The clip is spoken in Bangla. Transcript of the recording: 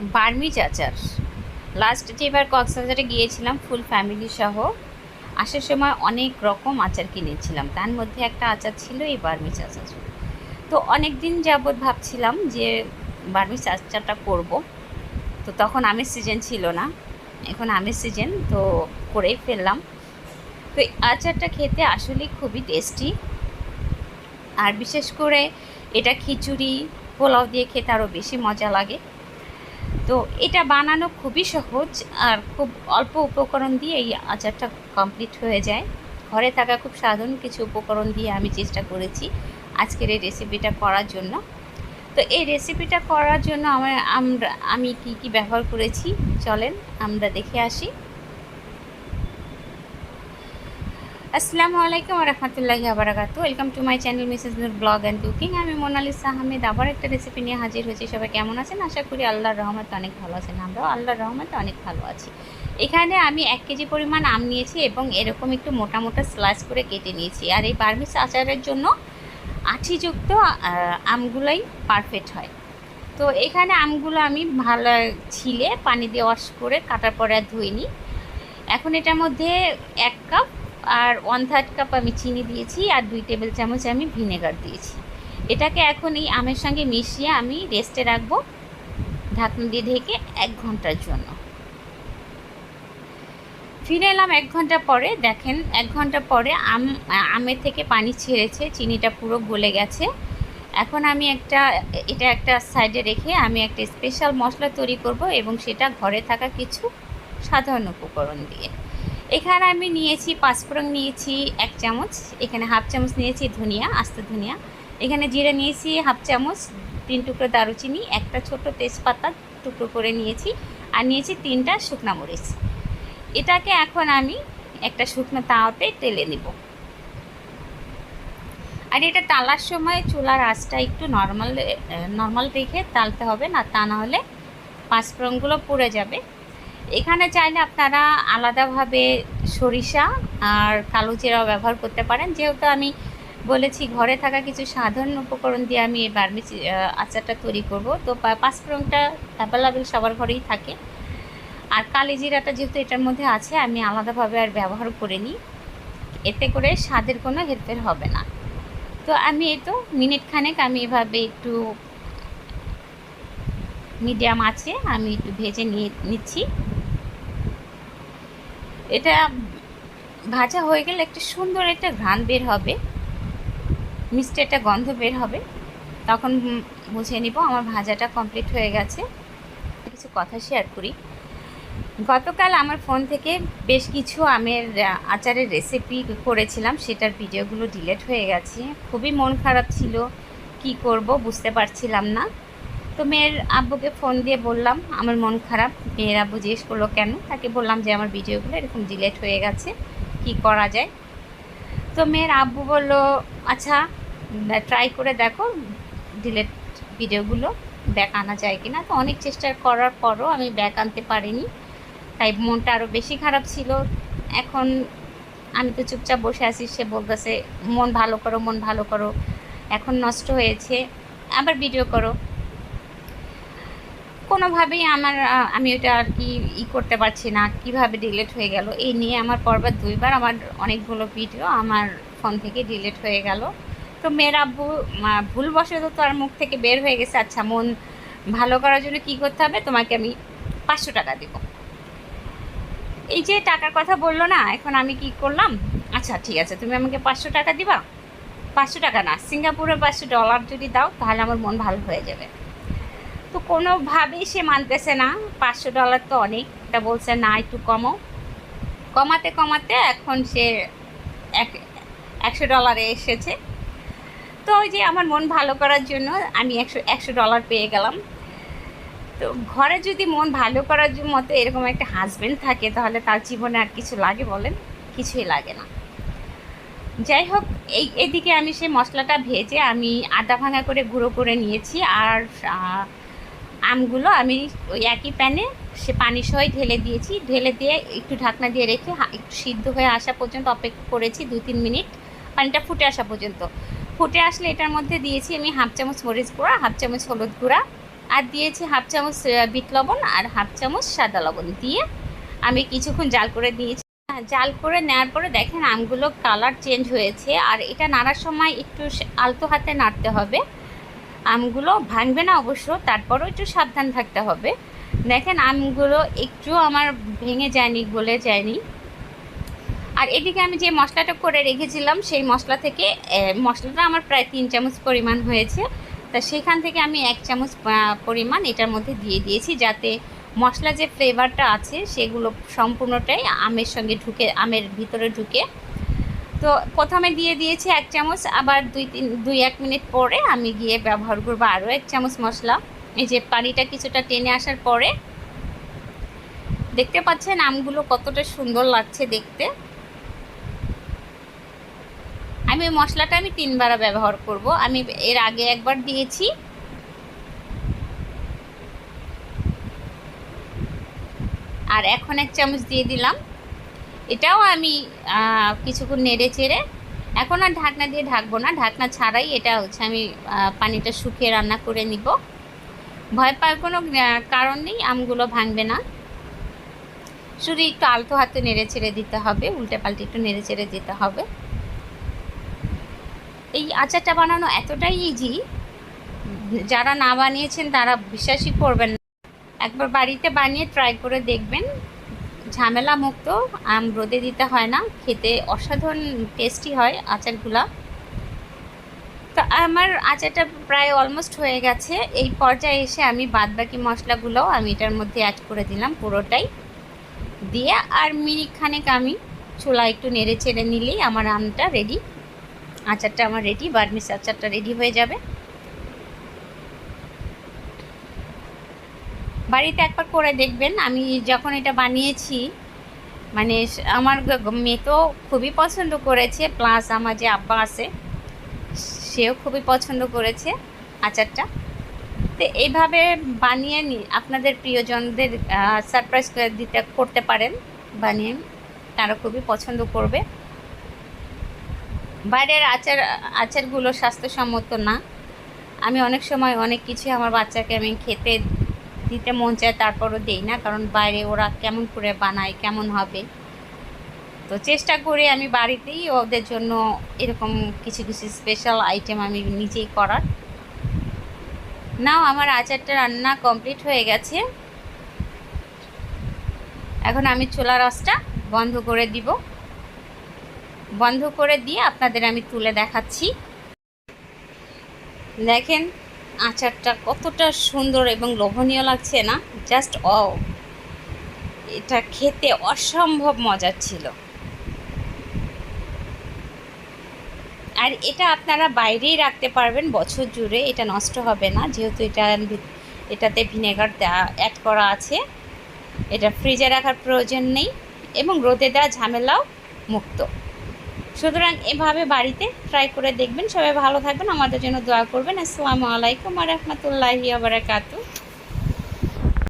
বার্মিজ আচার লাস্ট যেবার কক্সবাজারে গিয়েছিলাম ফুল ফ্যামিলি সহ, আসার সময় অনেক রকম আচার কিনেছিলাম। তার মধ্যে একটা আচার ছিল এই বার্মিজ আচার তো অনেক দিন যাবৎ ভাবছিলাম যে বার্মিজ আচারটা করব। তো তখন আমের সিজন ছিল না। এখন আমের সিজন তো করেই ফেললাম। তো আচারটা খেতে আসলেই খুবই টেস্টি আর বিশেষ করে এটা খিচুড়ি, পোলাও দিয়ে খেতে আরও বেশি মজা লাগে। তো এটা বানানো খুবই সহজ আর খুব অল্প উপকরণ দিয়ে এই আচারটা কমপ্লিট হয়ে যায়। ঘরে থাকা খুব সাধারণ কিছু উপকরণ দিয়ে আমি চেষ্টা করেছি আজকের এই রেসিপিটা করার জন্য। তো এই রেসিপিটা করার জন্য আমার আমরা, আমি কি কি ব্যবহার করেছি? চলেন আমরা দেখে আসি। আসসালামু আলাইকুম রহমতুল্লাহি আবরাকাতু welcome to my channel Mrs Nur blog and cooking আমি মোনালিসা আহমেদ, আবার একটা রেসিপি নিয়ে হাজির হয়েছি। সবাই কেমন আছেন? আশা করি আল্লাহর রহমতে অনেক ভালো আছেন। আমরাও আল্লাহর রহমতে অনেক ভালো আছি। এখানে আমি এক কেজি পরিমাণ আম নিয়েছি এবং এরকম একটু মোটা মোটা স্লাইস করে কেটে নিয়েছি। আর এই বার্মিস আচারের জন্য আঠিযুক্ত আমগুলোই পারফেক্ট হয়। তো এখানে আমগুলো আমি ভালো ছিলে পানি দিয়ে ওয়াশ করে কাটার পরে আর ধুইনি। এখন এটার মধ্যে এক কাপ আর ওয়ান থার্ড কাপ আমি চিনি দিয়েছি আর দুই টেবিল চামচ আমি ভিনেগার দিয়েছি। এটাকে এখন এই আমের সঙ্গে মিশিয়ে আমি রেস্টে রাখব, ঢাকনা দিয়ে ঢেকে এক ঘণ্টার জন্য। ফিরে এলাম এক ঘণ্টা পরে। দেখেন, এক ঘণ্টা পরে আম, আমের থেকে পানি ছেড়েছে, চিনিটা পুরো গলে গেছে। এখন আমি একটা, এটা একটা সাইডে রেখে আমি একটা স্পেশাল মশলা তৈরি করব এবং সেটা ঘরে থাকা কিছু সাধারণ উপকরণ দিয়ে। এখানে আমি নিয়েছি পাঁচফোড়ন নিয়েছি এক চামচ, এখানে হাফ চামচ নিয়েছি ধনিয়া, আস্ত ধনিয়া। এখানে জিরা নিয়েছি হাফ চামচ, তিন টুকরো দারুচিনি, একটা ছোট তেজপাতা টুকরো করে নিয়েছি, আর নিয়েছি তিনটা শুকনা মরিচ। এটাকে এখন আমি একটা শুকনো তাওয়াতে টেলে নেব। আর এটা তালার সময় চুলার আঁচটা একটু নর্মাল নর্মাল রেখে তালতে হবে, না তা না হলে পাঁচফোড়নগুলো পুড়ে যাবে। এখানে চাইলে আপনারা আলাদাভাবে সরিষা আর কালো জিরাও ব্যবহার করতে পারেন। যেহেতু আমি বলেছি ঘরে থাকা কিছু সাধারণ উপকরণ দিয়ে আমি এই বার্মিচ আচারটা তৈরি করব। তো পাঁচফোড়নটা অ্যাভেলেবেল সবার ঘরেই থাকে। আর কালি জিরাটা যেহেতু এটার মধ্যে আছে, আমি আলাদাভাবে আর ব্যবহার করিনি। এতে করে স্বাদের কোনো হেরফের হবে না। তো আমি এই তো মিনিট খানেক আমি এভাবে একটু মিডিয়াম আছে, আমি একটু ভেজে নিয়ে নিচ্ছি। এটা ভাজা হয়ে গেলে একটা সুন্দর একটা ঘ্রাণ বের হবে, মিষ্টি একটা গন্ধ বের হবে। তখন বুঝে নিব আমার ভাজাটা কমপ্লিট হয়ে গেছে। কিছু কথা শেয়ার করি। গতকাল আমার ফোন থেকে বেশ কিছু আমের আচারের রেসিপি করেছিলাম, সেটার ভিডিওগুলো ডিলেট হয়ে গেছে। খুবই মন খারাপ ছিল, কি করব বুঝতে পারছিলাম না। তো মেয়ের আব্বুকে ফোন দিয়ে বললাম, আমার মন খারাপ, মেয়ের আব্বু জিজ্ঞেস করল কেন? তাকে বললাম যে, আমার ভিডিওগুলো এরকম ডিলেট হয়ে গেছে, কি করা যায়? তো মেয়ের আব্বু বলল আচ্ছা ট্রাই করে দেখো ডিলেট ভিডিওগুলো ব্যাক আনা যায় কি না তো অনেক চেষ্টা করার পরও আমি ব্যাক আনতে পারিনি, তাই মনটা আরও বেশি খারাপ ছিল। এখন আমি তো চুপচাপ বসে আছি, সে বলতেছে, মন ভালো করো, মন ভালো করো, এখন নষ্ট হয়েছে, আবার ভিডিও করো। কোনোভাবেই আমার আমি ওটা আর কি ই করতে পারছি না, কীভাবে ডিলেট হয়ে গেল, এই নিয়ে আমার পরবার দুইবার আমার অনেকগুলো ভিডিও আমার ফোন থেকে ডিলেট হয়ে গেল। তো মেয়ের আব্বু ভুলবশত তার মুখ থেকে বের হয়ে গেছে আচ্ছা মন ভালো করার জন্য কি করতে হবে? তোমাকে আমি পাঁচশো টাকা দেবো। এই যে টাকার কথা বলল না, এখন আমি কি করলাম? আচ্ছা ঠিক আছে, তুমি আমাকে পাঁচশো টাকা দিবা? পাঁচশো টাকা না সিঙ্গাপুরে পাঁচশো ডলার যদি দাও, তাহলে আমার মন ভালো হয়ে যাবে। তো কোনোভাবেই সে মানতেছে না। পাঁচশো ডলার তো অনেক। এটা বলছে, না, একটু কমো কমাতে কমাতে এখন সে এক, একশো ডলারে এসেছে। তো ওই যে আমার মন ভালো করার জন্য আমি একশো একশো ডলার পেয়ে গেলাম। তো ঘরে যদি মন ভালো করার মতো এরকম একটা হাজবেন্ড থাকে, তাহলে তার জীবনে আর কিছু লাগে বলেন? কিছুই লাগে না। যাই হোক, এই, এদিকে আমি সেই মশলাটা ভেজে আমি আদা ভাঙা করে গুঁড়ো করে নিয়েছি। আর আমগুলো আমি ওই একই প্যানে সে পানি সহ ঢেলে দিয়েছি। ঢেলে দিয়ে একটু ঢাকনা দিয়ে রেখে একটু সিদ্ধ হয়ে আসা পর্যন্ত অপেক্ষা করেছি দু তিন মিনিট। পানিটা ফুটে আসা পর্যন্ত। ফুটে আসলে এটার মধ্যে দিয়েছি আমি হাফ চামচ মরিচ গুঁড়া হাফ চামচ হলুদ গুঁড়া আর দিয়েছি হাফ চামচ বিট লবণ আর হাফ চামচ সাদা লবণ দিয়ে আমি কিছুক্ষণ জাল করে দিয়েছি হ্যাঁ, জাল করে নেওয়ার পরে দেখেন আমগুলো কালার চেঞ্জ হয়েছে আর এটা নাড়ার সময় একটু আলতো হাতে নাড়তে হবে। আমগুলো ভাঙবে না অবশ্য, তারপরও একটু সাবধান থাকতে হবে। দেখেন আমগুলো একটু আমার ভেঙে যায়নি, গলে যায়নি। আর এদিকে আমি যে মশলাটা করে রেখেছিলাম, সেই মশলা থেকে মশলাটা আমার প্রায় তিন চামচ পরিমাণ হয়েছে। তা সেখান থেকে আমি এক চামচ পরিমাণ এটার মধ্যে দিয়ে দিয়েছি, যাতে মশলা যে ফ্লেভারটা আছে, সেগুলো সম্পূর্ণটাই আমের সঙ্গে ঢুকে, আমের ভিতরে ঢুকে তো প্রথমে দিয়ে দিয়েছি এক চামচ, আবার দুই তিন, দুই এক মিনিট পরে আমি গিয়ে ব্যবহার করব আরও এক চামচ মশলা। এই যে পানিটা কিছুটা টেনে আসার পরে দেখতে পাচ্ছেন আমগুলো কতটা সুন্দর লাগছে দেখতে। আমি ওই মশলাটা আমি তিনবার ব্যবহার করব। আমি এর আগে একবার দিয়েছি। আর এখন এক চামচ দিয়ে দিলাম। এটাও আমি কিছুক্ষণ নেড়ে চেড়ে, এখন আর ঢাকনা দিয়ে ঢাকবো না, ঢাকনা ছাড়াই এটা হচ্ছে আমি পানিটা শুকিয়ে রান্না করে নিব। ভয় পাওয়ার কোনো কারণ নেই, আমগুলো ভাঙবে না। শুধু একটু আলতো হাতে নেড়ে ছেড়ে দিতে হবে, উল্টে পাল্টে একটু নেড়ে ছেড়ে দিতে হবে। এই আচারটা বানানো এতটাই ইজি যারা না বানিয়েছেন তারা বিশ্বাসই করবেন না। একবার বাড়িতে বানিয়ে ট্রাই করে দেখবেন ঝামেলা মুক্ত আম রোদে দিতে হয় না, খেতে অসাধারণ টেস্টি হয় আচারগুলা। তো আমার আচারটা প্রায় অলমোস্ট হয়ে গেছে। এই পর্যায়ে এসে আমি বাদবাকি মশলাগুলোও আমি এটার মধ্যে অ্যাড করে দিলাম পুরোটাই। দিয়ে আর মিনিট খানেক আমি ছোলা একটু নেড়ে চেড়ে নিলেই আমার আমটা রেডি আচারটা আমার রেডি বার্মিস আচারটা রেডি হয়ে যাবে। বাড়িতে একবার করে দেখবেন। আমি যখন এটা বানিয়েছি মানে আমার মেয়ে তো খুবই পছন্দ করেছে প্লাস আমার যে আব্বা আছে, সেও খুবই পছন্দ করেছে আচারটা। তো এইভাবে বানিয়ে নি, আপনাদের প্রিয়জনদের সারপ্রাইজ দিতে, করতে পারেন, বানিয়ে তারা খুবই পছন্দ করবে। বাইরের আচার, আচারগুলো স্বাস্থ্যসম্মত না। আমি অনেক সময় অনেক কিছু আমার বাচ্চাকে আমি খেতে দিতে মন চায় তারপরও দেই না, কারণ বাইরে ওরা কেমন করে বানায়, কেমন হবে। তো চেষ্টা করে আমি বাড়িতেই ওদের জন্য এরকম কিছু কিছু স্পেশাল আইটেম আমি নিজেই করার। নাও, আমার আচারটা রান্না কমপ্লিট হয়ে গেছে। এখন আমি ছোলা রসটা বন্ধ করে দিব। বন্ধ করে দিয়ে আপনাদের আমি তুলে দেখাচ্ছি। দেখেন আচারটা কতটা সুন্দর এবং লোভনীয় লাগছে না? জাস্ট অ এটা খেতে অসম্ভব মজার ছিল। আর এটা আপনারা বাইরেই রাখতে পারবেন, বছর জুড়ে এটা নষ্ট হবে না। যেহেতু এটা এটাতে ভিনেগার দেওয়া অ্যাড করা আছে। এটা ফ্রিজে রাখার প্রয়োজন নেই এবং রোদে দেওয়া ঝামেলাও মুক্ত। সুতরাং এভাবে বাড়িতে ট্রাই করে দেখবেন। সবাই ভালো থাকবেন। আমাদের জন্য দোয়া করবেন। আসসালামু আলাইকুম রহমতুল্লাহি আবরাকাতু